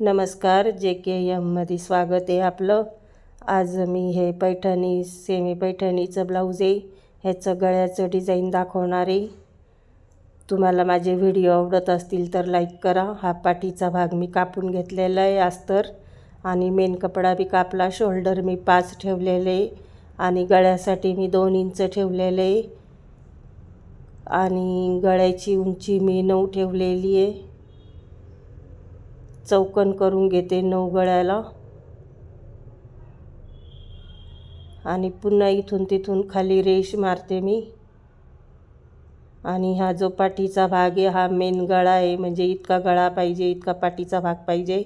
नमस्कार जे के एममध्ये स्वागत आहे आपलं. आज मी हे पैठणी सेमी पैठणीचं ब्लाऊज आहे. ह्याचं गळ्याचं डिझाईन दाखवणार आहे. तुम्हाला माझे व्हिडिओ आवडत असतील तर लाईक करा. हा पाठीचा भाग मी कापून घेतलेला आहे अस्तर आणि मेन कपडा बी कापला शोल्डर मी पाच ठेवलेले आणि गळ्यासाठी मी दोन इंच ठेवलेले आणि गळ्याची उंची मी नऊ ठेवलेली आहे. चौकन करून घेते नऊ गळ्याला. आणि पुन्हा इथून तिथून खाली रेश मारते मी. आणि हा जो पाठीचा भाग आहे हा मेन गळा आहे. म्हणजे इतका गळा पाहिजे इतका पाठीचा भाग पाहिजे.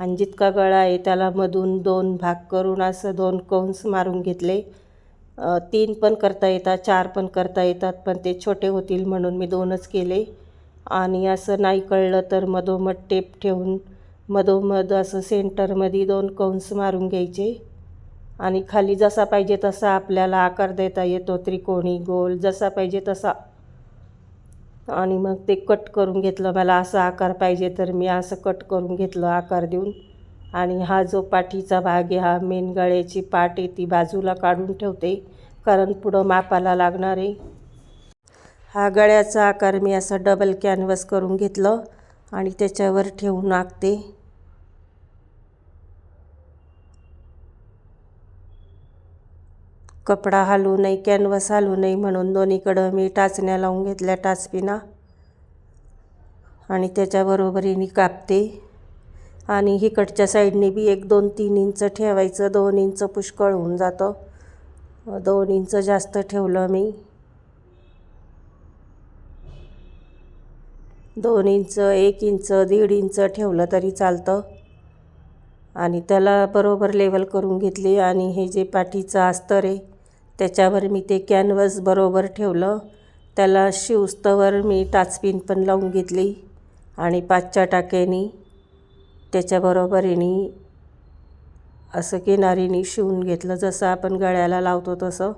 आणि जितका गळा आहे त्याला मधून दोन भाग करून असं दोन कंस मारून घेतले. तीन पण करता येतात चार पण करता येतात पण ते छोटे होतील म्हणून मी दोनच केले. आणि असं नाही कळलं तर मधोमध टेप ठेवून मधोमध असं सेंटरमध्ये दोन कंस मारून घ्यायचे. आणि खाली जसा पाहिजे तसा आपल्याला आकार देता येतो त्रिकोणी गोल जसा पाहिजे तसा. आणि मग ते कट करून घेतलं मला असा आकार पाहिजे तर मी असं कट करून घेतलं आकार देऊन. आणि हा जो पाठीचा भाग आहे हा मेन गळ्याची पाट आहे ती बाजूला काढून ठेवते कारण पुढं मापाला लागणार आहे. हा गळ्याचा आकार मी असं डबल कॅनव्हस करून घेतलं. आणि त्याच्यावर ठेवून आखते कपडा हालू नये कॅनव्हस हालू नये म्हणून दोन्हीकडं मी टाचण्या लावून घेतल्या टाचपिना. आणि त्याच्याबरोबरीने कापते. आणि इकडच्या साईडने बी एक दोन तीन इंच ठेवायचं दोन इंच पुष्कळ होऊन जातं. दोन इंच जास्त ठेवलं मी. दोन इंच एक इंच दीड इंच ठेवलं तरी चालतं. आणि त्याला बरोबर लेवल करून घेतली आणि हे जे पाठीचं अस्तर आहे त्याच्यावर मी ते कॅनव्हस बरोबर ठेवलं. त्याला शिवस्तवर मी टाचपिन पण लावून घेतली आणि पाचच्या टाक्यानी त्याच्याबरोबरीने असं किनारीने शिवून घेतलं जसं आपण गळ्याला लावतो तसं.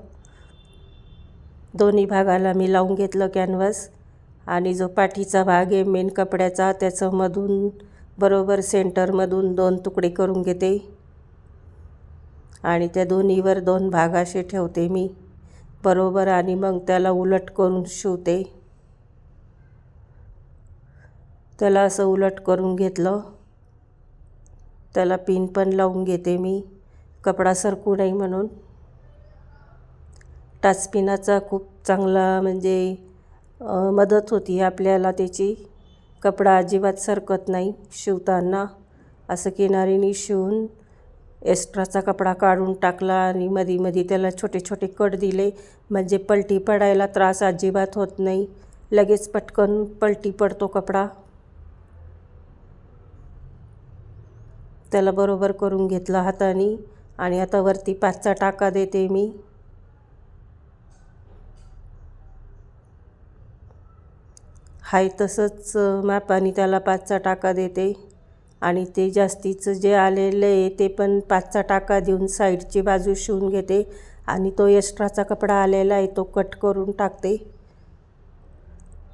दोन्ही भागाला मी लावून घेतलं कॅनव्हस आणि जो पाठीचा भाग आहे मेन कपड्याचा त्याचं मधून बरोबर सेंटरमधून दोन तुकडे करून घेते. आणि त्या दोन्हीवर दोन भाग असे ठेवते मी. बरोबर आणि मग त्याला उलट करून शिवते. त्याला असं उलट करून घेतलं. त्याला पिन पण लावून घेते मी. कपडा सरकू नाही म्हणून. टाचपिनाचा खूप चांगला म्हणजे मदत होती. आपल्याला त्याची कपडा अजिबात सरकत नाही. शिवताना असं किनारीने शिवून एक्स्ट्राचा कपडा काढून टाकला आणि मधी मधी त्याला छोटे छोटे कट दिले. म्हणजे पलटी पडायला त्रास अजिबात होत नाही. लगेच पटकन पलटी पडतो कपडा. त्याला बरोबर करून घेतला हाताने. आणि आता वरती पाचचा टाका देते मी. हाय तसंच मापाने त्याला पाचचा टाका देते. आणि ते जास्तीचं जे आलेलं आहे ते पण पाचचा टाका देऊन साईडची बाजू शिवून घेते. आणि तो एक्स्ट्राचा कपडा आलेला आहे तो कट करून टाकते.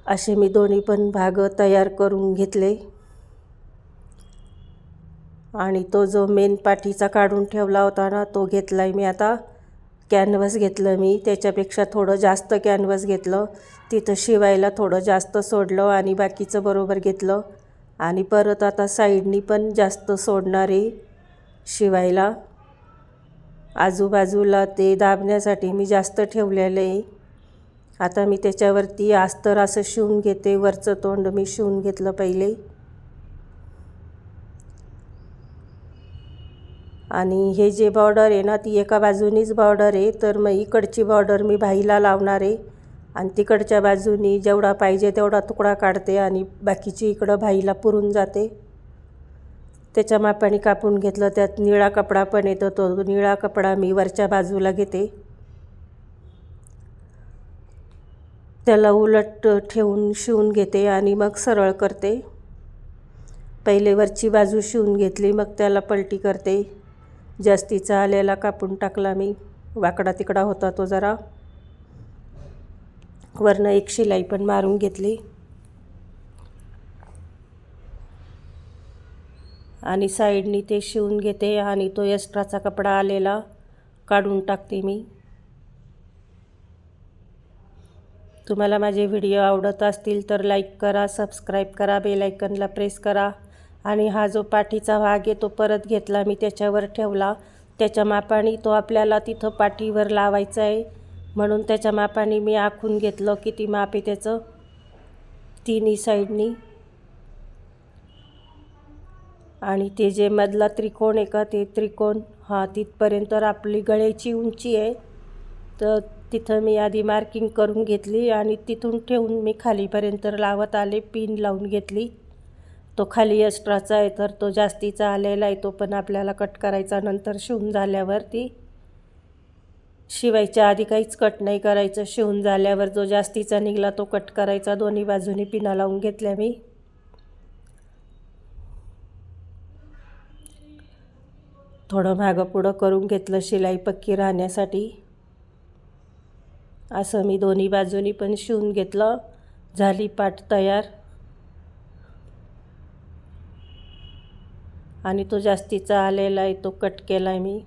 असे मी दोन्ही पण भाग तयार करून घेतले. आणि तो जो मेन पाठीचा काढून ठेवला होता ना तो घेतला आहे मी आता. कॅनव्हस घेतलं मी. त्याच्यापेक्षा थोडं जास्त कॅनव्हस घेतलं. तिथं शिवायला थोडं जास्त सोडलं आणि बाकीचं बरोबर घेतलं. आणि परत आता साईडनी पण जास्त सोडणारे शिवायला. आजूबाजूला ते दाबण्यासाठी मी जास्त ठेवलेलं आहे. आता मी त्याच्यावरती अस्तर असं शिवून घेते. वरचं तोंड मी शिवून घेतलं पहिले. आणि हे जे बॉर्डर आहे ना ती एका बाजूनीच बॉर्डर आहे. तर मग इकडची बॉर्डर मी भाईला लावणार आहे. आणि तिकडच्या बाजूनी जेवढा पाहिजे तेवढा तुकडा काढते आणि बाकीची इकडं भाईला पुरून जाते. त्याच्या मापाने कापून घेतलं त्यात निळा कपडा पण येतो. तो निळा कपडा मी वरच्या बाजूला घेते. त्याला उलट ठेवून शिवून घेते आणि मग सरळ करते. पहिले वरची बाजू शिवून घेतली मग त्याला पलटी करते. जास्तीचा आलेला कापून टाकला मी. वाकडा तिकडा होता तो जरा. वरनं एक शिलाई पण मारून घेतली. आणि साईडनी ते शिवून घेते आणि तो एक्स्ट्राचा कपडा आलेला काढून टाकते मी. तुम्हाला माझे व्हिडिओ आवडत असतील तर लाईक करा सबस्क्राईब करा बेलायकनला प्रेस करा. आणि हा जो पाठीचा भाग आहे तो परत घेतला मी त्याच्यावर ठेवला. त्याच्या मापाने तो आपल्याला तिथं पाठीवर लावायचा आहे. म्हणून त्याच्या मापाने मी आखून घेतलं किती माप आहे त्याचं तिन्ही साईडनी. आणि ते जे मधला त्रिकोण आहे का ते त्रिकोण हा तिथपर्यंत आपली गळ्याची उंची आहे. तर तिथं मी आधी मार्किंग करून घेतली आणि तिथून ठेवून मी खालीपर्यंत लावत आले पिन लावून घेतली. तो खाली एक्स्ट्राचा आहे तर तो जास्तीचा आलेला आहे तो पण आपल्याला कट करायचा. नंतर शिवून झाल्यावरती शिवायच्या आधी काहीच कट नाही करायचं. शिवून झाल्यावर जो जास्तीचा निघाला तो कट करायचा. दोन्ही बाजूनी पिना लावून घेतल्या मी. थोडं मागं पुढं करून घेतलं शिलाई पक्की राहण्यासाठी. असं मी दोन्ही बाजूनी पण शिवून घेतलं. झाली पाट तयार. आणि तो जास्तीचा आलेला आहे तो कट केला आहे मी.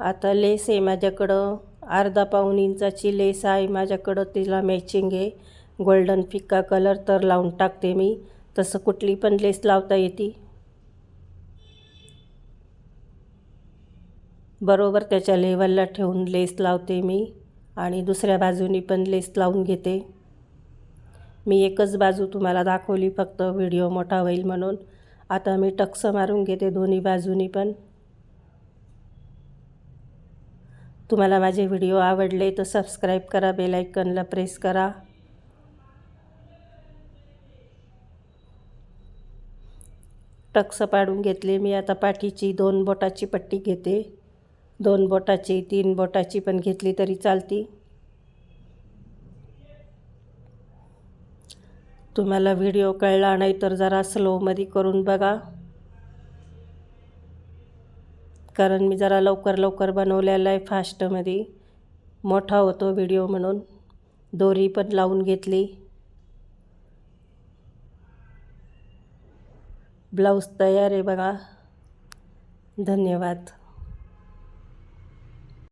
आता लेस आहे माझ्याकडं. अर्धा पाऊण इंचाची लेस आहे माझ्याकडं. तिला मॅचिंग आहे. गोल्डन फिक्का कलर तर लावून टाकते मी. तसं कुठली पण लेस लावता येते. बरोबर त्याच्या लेवलला ठेवून लेस लावते मी. आणि दुसऱ्या बाजूनी पण लेस लावून घेते. मी एकच बाजू तुम्हाला दाखवली फक्त. व्हिडिओ मोठा होईल म्हणून. आता मी टक्स मारून घेते दोन्ही बाजूनी पण. तुम्हाला माझे व्हिडिओ आवडले तर सबस्क्राईब करा बेलायकनला प्रेस करा. टक्स पाडून घेतले. मी आता पाठीची दोन बोटाची पट्टी घेते. दोन बोटाची तीन बोटाची पण घेतली तरी चालती. तुम्हाला व्हिडिओ कळला नाही तर जरा स्लोमध्ये करून बघा. कारण मी जरा लवकर लवकर बनवलेला आहे फास्टमध्ये मोठा होतो व्हिडिओ म्हणून. दोरी पण लावून घेतली. ब्लाऊज तयार आहे बघा. धन्यवाद.